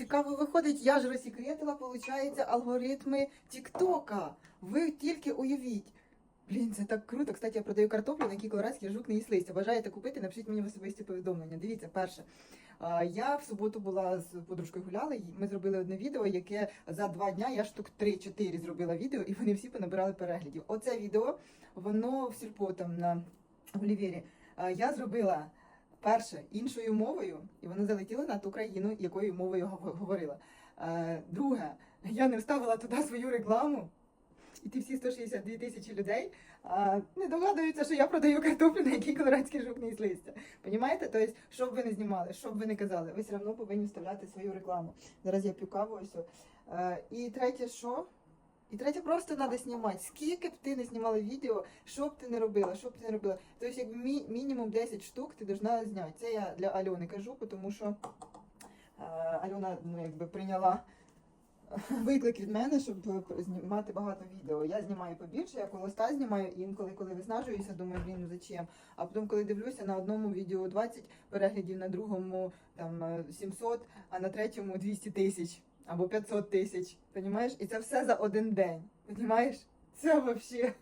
Цікаво виходить, я ж розсекретила, виходить, алгоритми Тіктока. Ви тільки уявіть. Блін, це так круто. Кстати, я продаю картоплю, на якій колорадський жук не їсть. Бажаєте купити? Напишіть мені в особисті повідомлення. Дивіться, перше. Я в суботу була з подружкою гуляла, і ми зробили одне відео, яке за два дня я штук 3-4 зробила відео, і вони всі понабирали переглядів. Оце відео, воно в сільпо там на Олівєрі. Я зробила перше іншою мовою, і воно залетіло на ту країну, якою мовою говорила. Е, Друге, я не вставила туди свою рекламу. І ті всі 162 тисячі людей а, не догадуються, що я продаю картоплю, на якій колорадський жук не листя. Понімаєте? Тобто, що б ви не знімали, що б ви не казали, ви все одно повинні вставляти свою рекламу. Зараз я п'ю каву ось. Е, І третє, що? І третє, просто треба знімати. Скільки б ти не знімала відео, що б ти не робила, що б ти не робила. Тобто, якби мі- мінімум 10 штук ти должна зняти. Це я для Альони кажу, тому що е, Альона ну, якби прийняла виклик від мене, щоб знімати багато відео. Я знімаю побільше, я коло 100 знімаю, інколи, коли виснажуюся, думаю, блін, ну зачем? А потім, коли дивлюся, на одному відео 20 переглядів, на другому там е, 700, а на третьому 200 тисяч або 500 тисяч. Понімаєш? І це все за один день. Понімаєш? Це взагалі.